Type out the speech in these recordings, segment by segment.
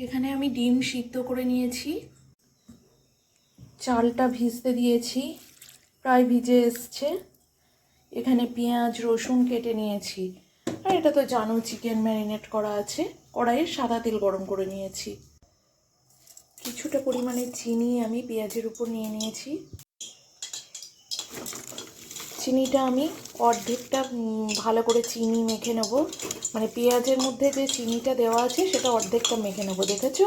এখানে আমি ডিম সিদ্ধ করে নিয়েছি। চালটা ভিজতে দিয়েছি, প্রায় ভিজে এসছে। এখানে পেঁয়াজ, রসুন কেটে নিয়েছি। আর এটা তো জানো চিকেন ম্যারিনেট করা আছে। কড়াইয়ে সাদা তেল গরম করে নিয়েছি। কিছুটা পরিমাণে চিনি আমি পেঁয়াজের উপর নিয়ে নিয়েছি। চিনিটা আমি অর্ধেকটা ভালো করে চিনি মেখে নেব। মানে পেঁয়াজের মধ্যে যে চিনিটা দেওয়া আছে, সেটা অর্ধেকটা মেখে নেব, দেখেছ?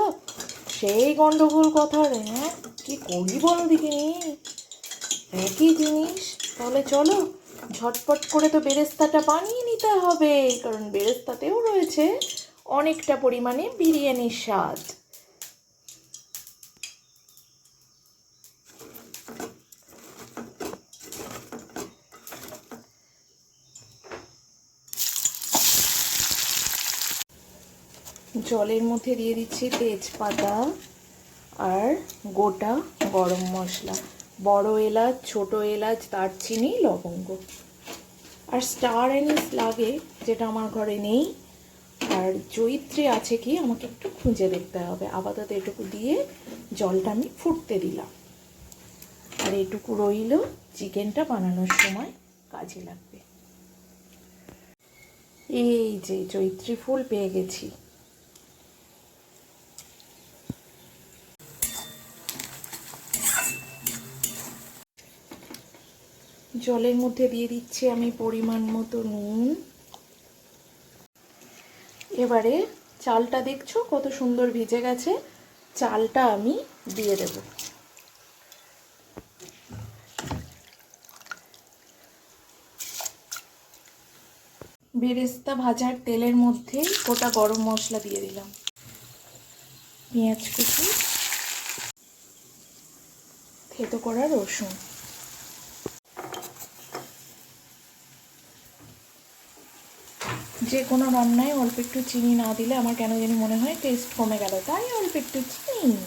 সেই গন্ডগোল কথা রে হ্যাঁ? কী করি বলো দেখিনি? একই জিনিস? তাহলে চলো, ঝটপট করে তো বেরেস্তাটা বানিয়ে নিতে হবে, কারণ বেরেস্তাতেও রয়েছে অনেকটা পরিমাণে বিরিয়ানির স্বাদ। জলের মধ্যে দিয়ে দিচ্ছি তেজপাতা আর গোটা গরম মশলা। বড় এলাচ, ছোট এলাচ, দারচিনি, লবঙ্গ। আর স্টার অ্যানিস লাগে, যেটা আমার ঘরে নেই। আর জয়িত্রী আছে কি, আমাকে একটু খুঁজে দেখতে হবে। আপাতত এটুকু দিয়ে জলটা আমি ফুটতে দিলাম। আর এটুকু রইল চিকেনটা বানানোর সময় কাজে লাগবে। এই যে জয়িত্রী ফুল পেয়ে গেছি। জলের মধ্যে দিয়ে দিচ্ছি আমি পরিমাণ মতো নুন। এবারে চালটা দেখছ কত সুন্দর ভিজে গেছে? চালটা আমি দিয়ে দেব। বেরেস্তা ভাজার তেলের মধ্যে গোটা গরম মশলা দিয়ে দিলাম। পেঁয়াজ কুচি, থেতো করা রসুন। যে কোনো রান্নায় অল্প একটু চিনি না দিলে আমার কেন জানি মনে হয় টেস্ট কমে গেল। তাই অল্প একটু চিনি।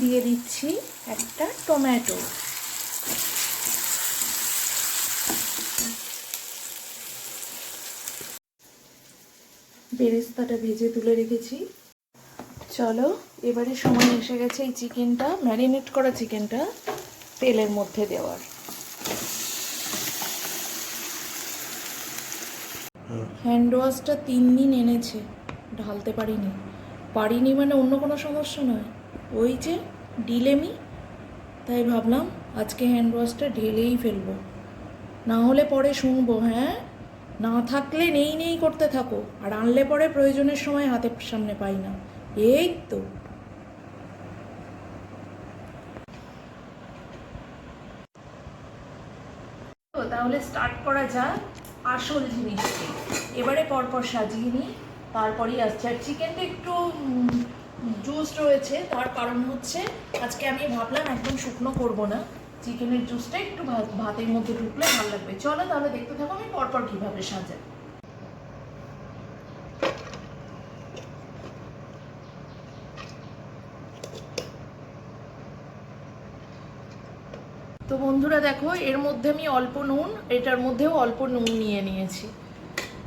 দিয়ে দিচ্ছি একটা টমেটো। বেরেস্তাটা ভেজে তুলে রেখেছি। চলো, এবারে সময় এসে গেছে এই চিকেনটা ম্যারিনেট করা চিকেনটা তেলের মধ্যে দেওয়ার। হ্যান্ড ওয়াশটা তিন দিন এনেছে, ঢালতে পারিনি। পারিনি মানে অন্য কোনো সমস্যা নয়। ওই যে ডিলেমি তাই ভাবলাম আজকে হ্যান্ড ওয়াশটা ঢেলেই ফেলব। না হলে পরে শুনব হ্যাঁ? না থাকলে নেই নেই করতে থাকো, আর আনলে পরে প্রয়োজনের সময় হাতের সামনে পাই না। এই তো। তাহলে স্টার্ট করা যাক আসল জিনিসটি। এবারে পরপর সাজিয়ে নিই। তারপরেই আসছে। আর চিকেনটা একটু জুস রয়েছে। তার কারণ হচ্ছে, আজকে আমি ভাবলাম একদম শুকনো করব না। চিকেনের জুসটা একটু ভাতের মধ্যে ঢুকলে ভালো লাগবে। চলো তাহলে দেখতে থাকো আমি পরপর কীভাবে সাজাই। তো বন্ধুরা দেখো, এর মধ্যে আমি অল্প নুন, এটার মধ্যেও অল্প নুন নিয়ে নিয়েছি।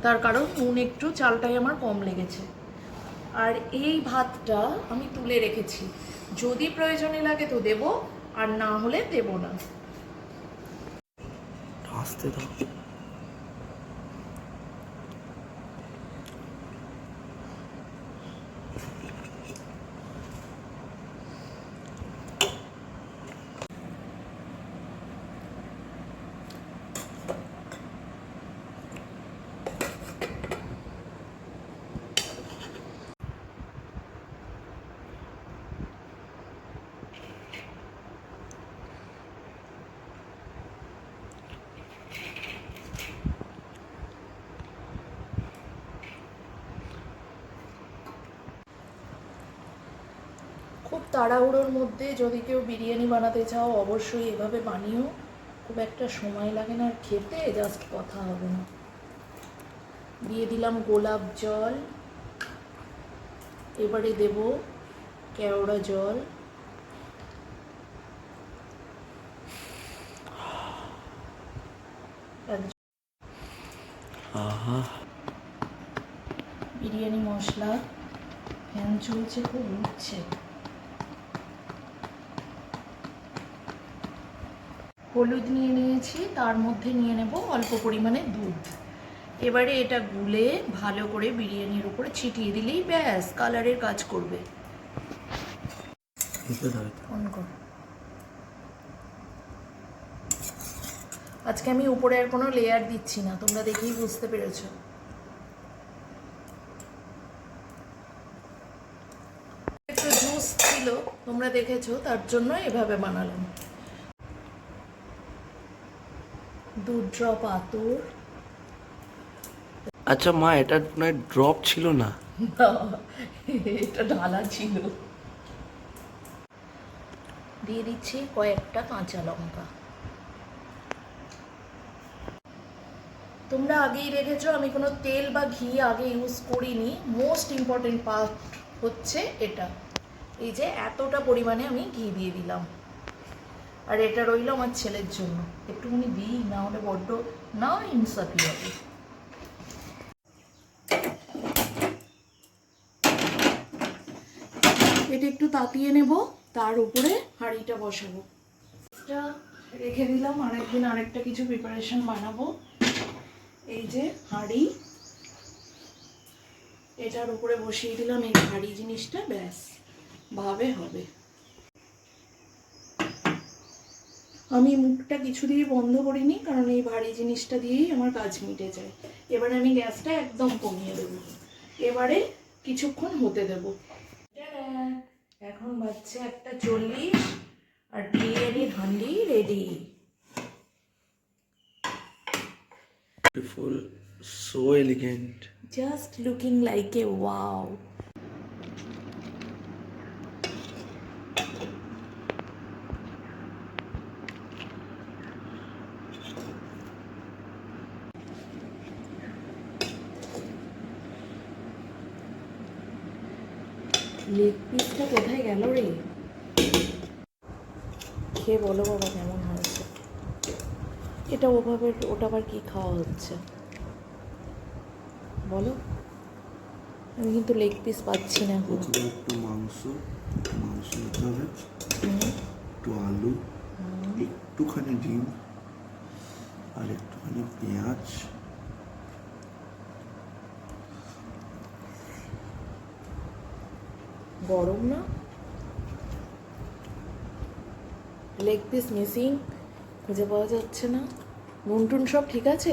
তার কারণ নুন একটু, চালটাই আমার কম লেগেছে। আর এই ভাতটা আমি তুলে রেখেছি। যদি প্রয়োজনে লাগে তো দেব, আর না হলে দেব না। আসতে দাও। তাড়াহুড়োর মধ্যে যদি কেউ বিরিয়ানি বানাতে চাও, অবশ্যই এভাবে বানিও। খুব একটা সময় লাগে না আর খেতে জাস্ট কথা হবে না। দিয়ে দিলাম গোলাপ জল। এবারে দেব কেওড়া জল। বিরিয়ানি মশলা। ফ্যান চলছে, খুব উঠছে। হলুদ নিয়ে নিয়েছি তার মধ্যে নিয়ে নেব অল্প পরিমাণে দুধ। এবারে এটা গুলে ভালো করে বিরিয়ানির উপরে ছিটিয়ে দিলেই ব্যাস কালারের কাজ করবে। আজকে আমি উপরে আর কোনো লেয়ার দিচ্ছি না তোমরা দেখেই বুঝতে পেরেছ। একটু জুস ছিল তোমরা দেখেছ তার জন্য এভাবে বানালাম। দু ড্রপ আতর আচ্ছা মা এটা নয় ড্রপ ছিল না? এটা ঢালা ছিল। দিয়ে দিচ্ছি কয়েকটা কাঁচা লঙ্কা। তোমরা আগেই দেখেছ আমি কোনো তেল বা ঘি আগে ইউজ করিনি। মোস্ট ইম্পর্টেন্ট পার্ট হচ্ছে এটা। এই যে এতটা পরিমাণে আমি ঘি দিয়ে দিলাম। আর এটা রইল আমার ছেলের জন্য। একটুখানি দিই, না হলে বড্ড না ইনসাফি হবে। এটা একটু তাতিয়ে নেব, তার উপরে হাঁড়িটা বসাবো। এটা রেখে দিলাম, আরেকদিন আরেকটা কিছু প্রিপারেশন বানাবো। এই যে হাঁড়ি, এটার উপরে বসিয়ে দিলাম এই হাঁড়ি জিনিসটা, ব্যাস। ভাবে হবে। আমি মুখটা কিছু দিয়ে বন্ধ করিনি কারণ এই ভারী জিনিসটা দিয়েই আমার কাজ মিটে যায়। এবারে আমি গ্যাসটা একদম কমিয়ে দেবো। এবারে কিছুক্ষণ হতে দেবো! এখন বাজছে একটা চল্লিশ আর বিরিয়ানির handi ready beautiful so elegant just looking like a wow leg পিসটা কোথায় গেল রে? খেয়ে বলো বাবা কেমন হয়েছে? এটা ওভাবে ওটা আবার কি খাওয়া হচ্ছে? বলো। আমি কিন্তু লেগ পিস পাচ্ছি না প্রথমে একটু মাংস মাংস নিতে হবে। একটু আলু একটুখানি ডিম আর একটুখানি পেঁয়াজ। গরম না। লেগ পিস মিসিং খুঁজে পাওয়া যাচ্ছে না। নুন টুন সব ঠিক আছে?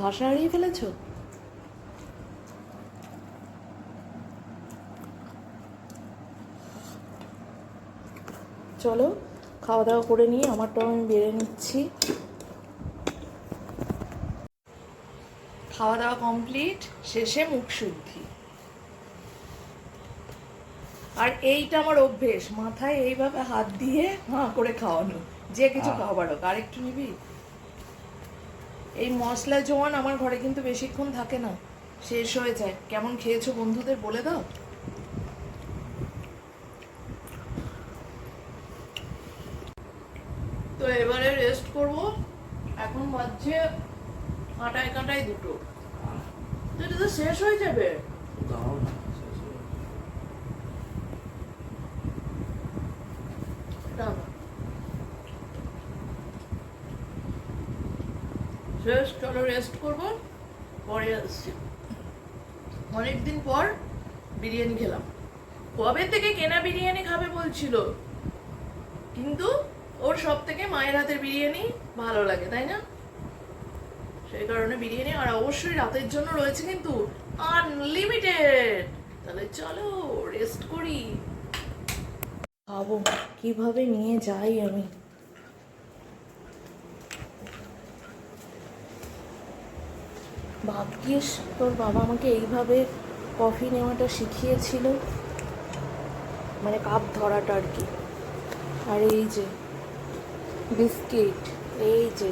ভাষা হারিয়ে ফেলেছো? চলো, খাওয়া দাওয়া করে নিয়ে আমারটাও আমি বেড়ে নিচ্ছি। খাওয়া দাওয়া কমপ্লিট, শেষে মুখ শুদ্ধি। আর এইটা আমার অভ্যেস মাথায় এইভাবে হাত দিয়ে হাঁ করে খাওয়ানো। যে কিছু খাবার হোক। আর একটু নিবি? এই মশলা জোয়ান আমার ঘরে কিন্তু বেশিক্ষণ থাকে না। শেষ হয়ে যায়। কেমন খেয়েছো বন্ধুদের বলে দাও। তো এবারে রেস্ট করব। এখন বাজছে কাঁটায় কাঁটায় দুটো। তো এটা তো শেষ হয়ে যাবে দারুণ দাও। শেষ রেস্ট করব, পরে আসছি। অনেকদিন পর বিরিয়ানি খেলাম। কবে থেকে কেনা বিরিয়ানি খাবে বলছিল, কিন্তু ওর সব থেকে মায়ের হাতের বিরিয়ানি ভালো লাগে, তাই না? সেই কারণে বিরিয়ানি আর অবশ্যই রাতের জন্য রয়েছে কিন্তু আনলিমিটেড তাহলে চলো রেস্ট করি। খাব, কীভাবে নিয়ে যাই আমি? ভাগ্যিস তোর বাবা আমাকে এইভাবে কফি নেওয়াটা শিখিয়েছিল? মানে কাপ ধরাটা আর কি। আর এই যে, বিস্কিট, এই যে,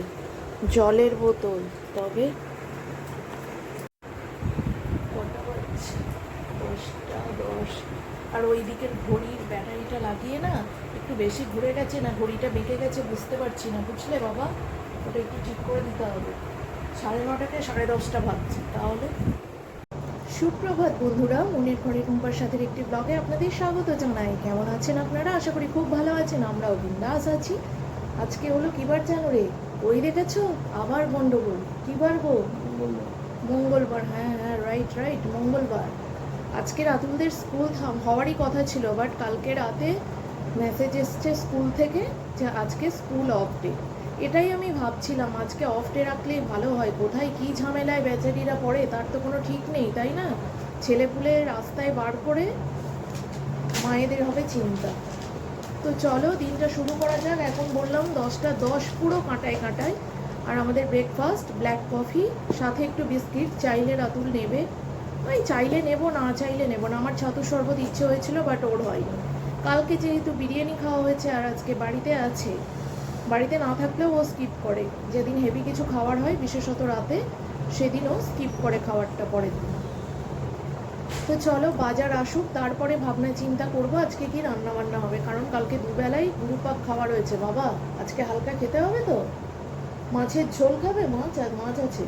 জলের বোতল, তবে দশটা, দশ। আর ওই দিকের ঘড়ির ব্যাটারিটা লাগিয়ে না, একটু বেশি ঘুরে গেছে না, ঘড়িটা বেঁকে গেছে বুঝতে পারছি না। বুঝলে বাবা? ওটা একটু ঠিক করে দিতে হবে। সাড়ে নটাকে সাড়ে দশটা ভাবছি তাহলে? সুপ্রভাত বন্ধুরা মনের ঘরে রুম্পার সাথে একটি ব্লগে আপনাদের স্বাগত জানাই। কেমন আছেন আপনারা? আশা করি খুব ভালো আছেন আমরাও বিন্দাস আছি। আজকে হলো কিবার জানো রে ওই দেখেছ? আবার গন্ডগোল। কিবার গো? মঙ্গলবার। হ্যাঁ হ্যাঁ রাইট রাইট মঙ্গলবার। আজকে রাতুলদের স্কুল থাম- হওয়ারই কথা ছিল বাট কালকে রাতে মেসেজ এসছে স্কুল থেকে যে আজকে স্কুল অফ ডে এটাই আমি ভাবছিলাম, আজকে অফ ডে রাখলেই ভালো হয়। কোথায় কি ঝামেলায় বেচারিরা পড়ে, তার তো কোনো ঠিক নেই, তাই না? ছেলেপুলে রাস্তায় বার করে মায়েদের হবে চিন্তা। তো চলো, দিনটা শুরু করা যাক। এখন বললাম, দশটা দশ পুরো কাঁটায় কাঁটায়। আর আমাদের ব্রেকফাস্ট ব্ল্যাক কফি সাথে একটু বিস্কিট, চাইলে রাতুল নেবে। ওই চাইলে নেব, না চাইলে নেব না। আমার ছাতু শরবত ইচ্ছে হয়েছিল বাট ওর হয়নি। কালকে যেহেতু বিরিয়ানি খাওয়া হয়েছে আর আজকে বাড়িতে আছে বাড়িতে না থাকলেও ও স্কিপ করে। যেদিন হেভি কিছু খাওয়ার হয়, বিশেষত রাতে, সেদিনও স্কিপ করে খাবারটা পরের দিন। তো চলো, বাজার আসুক, তারপরে ভাবনা চিন্তা করব আজকে কি রান্না বান্না হবে। কারণ কালকে দুবেলায় গুরুপাক খাওয়া রয়েছে। বাবা, আজকে হালকা খেতে হবে তো? মাছের ঝোল খাবে? মাছ আর মাছ আছে।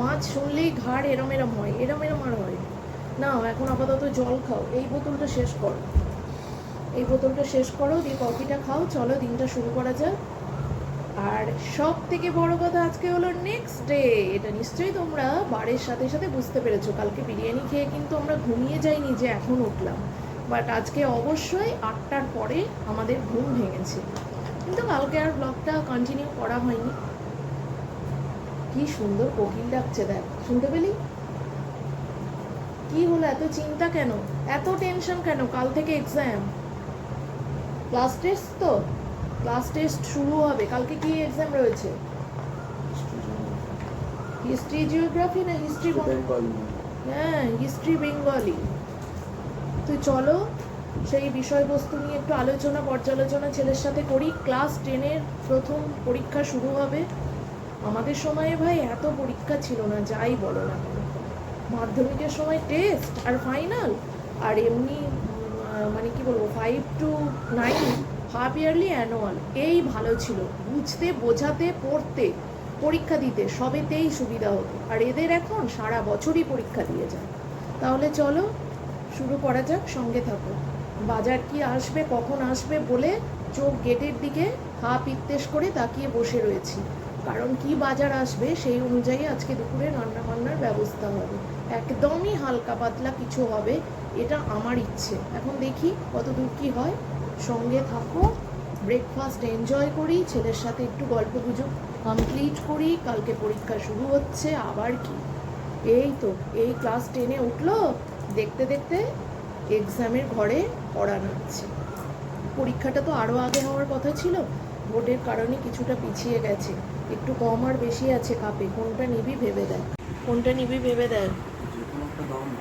মাছ শুনলেই ঘাড় এরম এরম হয়, এরম এরম আর হয় না, এখন আপাতত জল খাও। এই বোতলটা শেষ করো। এই বোতলটা শেষ করো, দিয়ে কফিটা খাও। চলো, দিনটা শুরু করা যাক। আর সব থেকে বড় কথা আজকে হলো নেক্সট ডে এটা নিশ্চয়ই তোমরা বারের সাথে সাথে বুঝতে পেরেছ। কালকে বিরিয়ানি খেয়ে কিন্তু আমরা ঘুমিয়ে যাইনি যে এখন উঠলাম। বাট আজকে অবশ্যই আটটার পরে আমাদের ঘুম ভেঙেছে। কিন্তু কালকে আর ব্লগটা কন্টিনিউ করা হয়নি। কি সুন্দর কোকিল ডাকছে, দেখ। শুনতে পেলি? কি হলো, এত চিন্তা কেন? এত টেনশন কেন? কাল থেকে এক্সাম ক্লাস টেস্ট তো? ক্লাস টেস্ট শুরু হবে। কালকে কি এক্সাম রয়েছে? হিস্ট্রি জিওগ্রাফি না হিস্ট্রি হ্যাঁ হিস্ট্রি বেঙ্গলি তো চলো সেই বিষয়বস্তু নিয়ে একটু আলোচনা পর্যালোচনা ছেলের সাথে করি। ক্লাস টেনের প্রথম পরীক্ষা শুরু হবে। আমাদের সময়ে ভাই এত পরীক্ষা ছিল না যাই বলো না মাধ্যমিকের সময় টেস্ট আর ফাইনাল আর এমনি মানে কি বলব five to nine half yearly annual এই ভালো ছিল। বুঝতে, বোঝাতে, পড়তে, পরীক্ষা দিতে, সবেতেই সুবিধা হতো। আর এদের এখন সারা বছরই পরীক্ষা দিয়ে যায়। তাহলে চলো, শুরু করা যাক, সঙ্গে থাকো। বাজার কি আসবে, কখন আসবে বলে চোখ গেটের দিকে হা পিত্তেশ করে তাকিয়ে বসে রয়েছি। কারণ কি বাজার আসবে সেই অনুযায়ী আজকে দুপুরে রান্না বান্নার ব্যবস্থা হবে। একদমই হালকা পাতলা কিছু হবে এটা আমার ইচ্ছে। এখন দেখি কত দূর কি হয়। সঙ্গে থাকো ব্রেকফাস্ট এনজয় করি, ছেলের সাথে একটু গল্প গুজব কমপ্লিট করি, কালকে পরীক্ষা শুরু হচ্ছে, আবার কি? এই তো, এই ক্লাস টেনে উঠল, দেখতে দেখতে এক্সামের ঘরে পড়া নাচ্ছে পরীক্ষাটা তো আরও আগে হওয়ার কথা ছিল, ভোটের কারণে কিছুটা পিছিয়ে গেছে। একটু কম আর বেশি আছে কাপে, কোনটা নিবি ভেবে দেয় কোনটা নিবি ভেবে দেয় যে কোনো একটা দাও না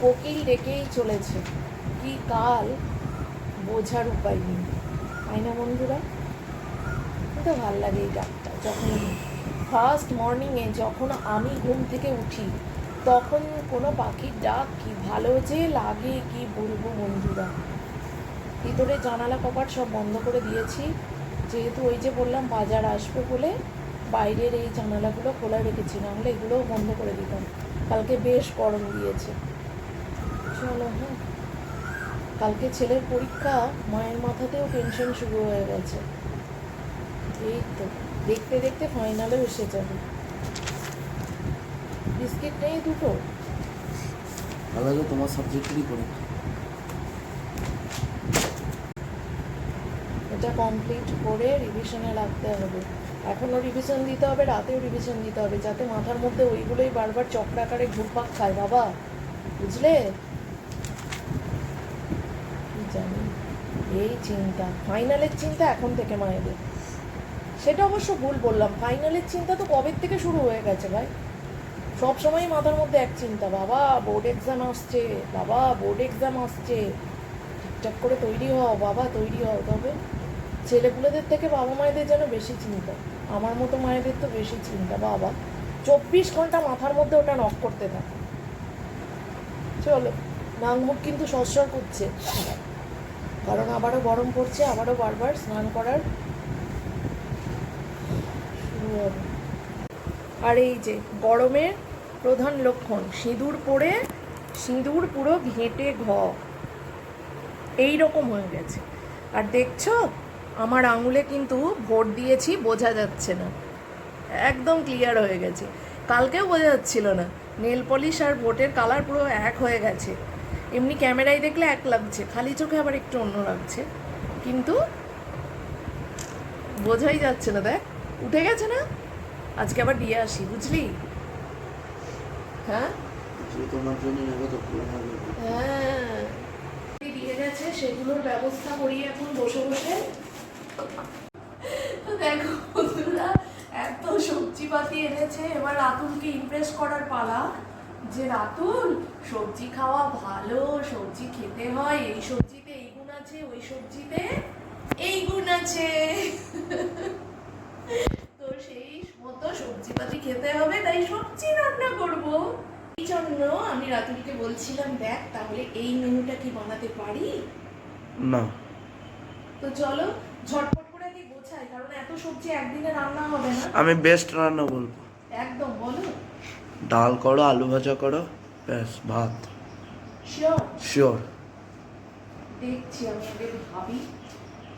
কোকিল ডেকেই চলেছে। কি কাল? বোঝার উপায় নেই। তাই না বন্ধুরা? তো ভালো লাগে এই ডাকটা যখন ফার্স্ট মর্নিংয়ে যখন আমি ঘুম থেকে উঠি, তখন কোনো পাখির ডাক কি ভালো যে লাগে কি বলব বন্ধুরা? ভিতরে জানালা কপাট সব বন্ধ করে দিয়েছি। যেহেতু ওই যে বললাম, বাজার আসবে বলে বাইরের এই জানালাগুলো খোলা রেখেছি, নাহলে এগুলোও বন্ধ করে দিতাম। কালকে বেশ গরম দিয়েছে। চলো হ্যাঁ। কালকে ছেলের পরীক্ষা মায়ের মাথাতেও টেনশন শুরু হয়ে গেছে। এই তো দেখতে দেখতে ফাইনালেও এসে যাবে। বিস্কিট নেই দুটো? আলাদা তোমার সাবজেক্টেরই পরীক্ষা। এটা কমপ্লিট করে রিভিশনে রাখতে হবে। এখনও রিভিশন দিতে হবে রাতেও রিভিশন দিতে হবে যাতে মাথার মধ্যে ওইগুলোই বারবার চক্রাকারে ঘুরপাক খায় বাবা। বুঝলে কি জানি এই চিন্তা, ফাইনালের চিন্তা এখন থেকে মায়েদের সেটা অবশ্য ভুল বললাম, ফাইনালের চিন্তা তো কবের থেকে শুরু হয়ে গেছে ভাই? সব সময় মাথার মধ্যে এক চিন্তা, বাবা বোর্ড এক্সাম আসছে, বাবা বোর্ড এক্সাম আসছে, ঠিকঠাক করে তৈরি হও, বাবা তৈরি হও, তবে ছেলেপুলেদের থেকে বাবা মায়েদের যেন বেশি চিন্তা, আমার মতো মায়েদের তো বেশি চিন্তা, বাবা। চব্বিশ ঘণ্টা মাথার মধ্যে ওটা নক করতে থাকে। চলো নাক মুখ কিন্তু সরসর করছে। কারণ আবারও গরম পড়ছে, আবারও বারবার স্নান করার আর এই যে গরমের প্রধান লক্ষণ, সিঁদুর পরে সিঁদুর পুরো ঘেঁটে ঘ। এই রকম হয়ে গেছে। আর দেখছ, আমার আঙুলে কিন্তু ভোট দিয়েছি, বোঝা যাচ্ছে না। একদম ক্লিয়ার হয়ে গেছে। কালকেও বোঝা যাচ্ছিল না। নেল পলিশ আর ভোটের কালার পুরো এক হয়ে গেছে। এমনি ক্যামেরায় দেখলে এক লাগছে খালি চোখে আবার একটু অন্য লাগছে। কিন্তু বোঝাই যাচ্ছে না দেখ উঠে গেছে না? আজকে আবার দিয়ে আসি বুঝলি? হ্যাঁ? হ্যাঁ দিয়ে গেছে সেগুলোর ব্যবস্থা করি এখন বসে বসে। তো দেখো বন্ধুরা এত সবজিপাতি এনেছে এবার রাতুলকে ইমপ্রেস করার পালা। যে রাতুল সবজি খাওয়া ভালো সবজি খেতে হয় এই সবজিতে এই গুণ আছে ওই সবজিতে এই গুণ আছে। তো সেই মতো সবজিপাতি খেতে হবে তাই সবজি রান্না করব। এই জন্য আমি রাতুলকে বলছিলাম দেখ তাহলে এই মেনুটা কি বানাতে পারি? না। তো চলো ঝটপট করে আগে গোছাই কারণ এত সবজি একদিনে রান্না হবে না। আমি বেস্ট রান্না বলব। একদম বলো। ডাল করো আলু ভাজা করো ব্যাস ভাত। শিওর দেখছি আমি ভাবি।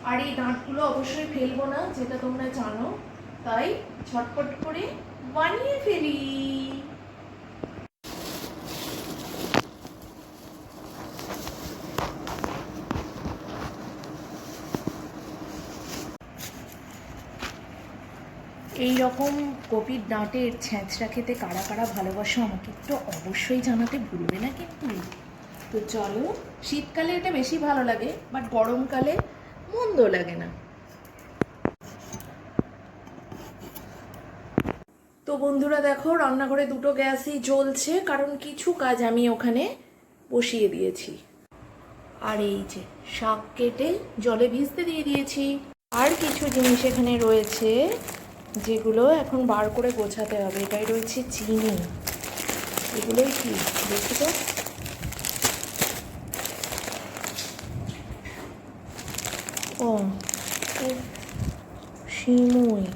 আর এই দাঁতগুলো অবশ্যই ফেলব না যেটা তোমরা জানো। তাই ঝটপট করে বানিয়ে ফেলি। এই রকম কপির ডাঁটের ছ্যাঁচড়া খেতে কারা কারা ভালোবাসো আমাকে একটু অবশ্যই জানাতে ভুলবে না কিন্তু। তো চলো, শীতকালে এটা বেশি ভালো লাগে বাট গরমকালে মন্দ লাগে না। তো বন্ধুরা দেখো, রান্নাঘরে দুটো গ্যাসই জ্বলছে, কারণ কিছু কাজ আমি ওখানে বসিয়ে দিয়েছি। আর এই যে শাক কেটে জলে ভিজতে দিয়ে দিয়েছি। আর কিছু জিনিস এখানে রয়েছে। যেগুলো এখন বার করে গোছাতে হবে। এটাই রয়েছে চিনি। এগুলোই কি? দেখি তো। ও শিমুই।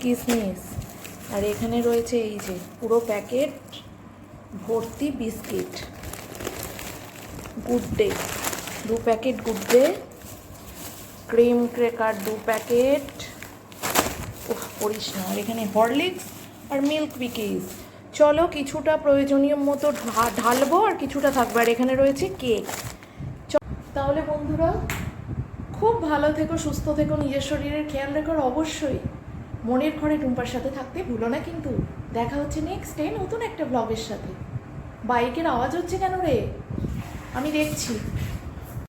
কিসমিস। আর এখানে রয়েছে এই যে, পুরো প্যাকেট ভর্তি বিস্কিট। Good Day. দু packet Good Day. Cream cracker দু প্যাকেট। উফ পড়িস না। আর এখানে হরলিক্স আর মিল্ক বিকিজ চলো, কিছুটা প্রয়োজনীয় মতো ঢালবো আর কিছুটা থাকবে। আর এখানে রয়েছে কেক। তাহলে বন্ধুরা, খুব ভালো থেকো, সুস্থ থেকো, নিজের শরীরের খেয়াল রেখো অবশ্যই মনের ঘরে টুম্পার সাথে থাকতে ভুলো না কিন্তু। দেখা হচ্ছে নেক্সট ডে নতুন একটা ব্লগের সাথে। বাইকের আওয়াজ হচ্ছে কেন রে? আমি দেখছি।